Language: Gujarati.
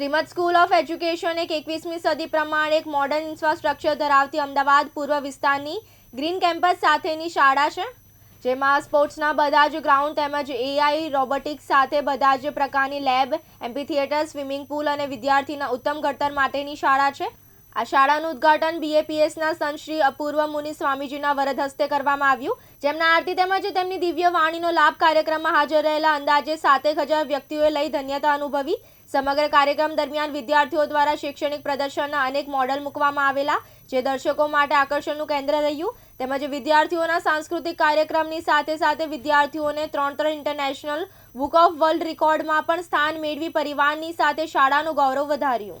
શ્રીમદ સ્કૂલ ઓફ એજ્યુકેશન એક એકવીસમી સદી પ્રમાણે એક મોડર્ન ઇન્ફ્રાસ્ટ્રક્ચર ધરાવતી અમદાવાદ પૂર્વ વિસ્તારની ગ્રીન કેમ્પસ સાથેની શાળા છે. જેમાં સ્પોર્ટ્સના બધા જ ગ્રાઉન્ડ તેમજ એઆઈ રોબોટિક્સ સાથે બધા જ પ્રકારની lab amphitheatre swimming pool અને વિદ્યાર્થીના ઉત્તમ ઘડતર માટેની શાળા છે. આ શાળાનું ઉદ્ઘાટન બીએપીએસના સંત શ્રી અપૂર્વ મુનિ સ્વામીજીના વરદ હસ્તે કરવામાં આવ્યું. જેમના આરતી તેમજ તેમની દિવ્ય વાણીનો લાભ કાર્યક્રમમાં હાજર રહેલા અંદાજે સાતેક હજાર વ્યક્તિઓએ લઈ ધન્યતા અનુભવી. સમગ્ર કાર્યક્રમ દરમિયાન વિદ્યાર્થીઓ દ્વારા શૈક્ષણિક પ્રદર્શનના અનેક મોડલ મૂકવામાં આવેલા, જે દર્શકો માટે આકર્ષણનું કેન્દ્ર રહ્યું. તેમજ વિદ્યાર્થીઓના સાંસ્કૃતિક કાર્યક્રમની સાથે સાથે વિદ્યાર્થીઓને ત્રણ ત્રણ ઇન્ટરનેશનલ બુક ઓફ વર્લ્ડ રેકોર્ડમાં પણ સ્થાન મેળવી પરિવારની સાથે શાળાનું ગૌરવ વધાર્યું.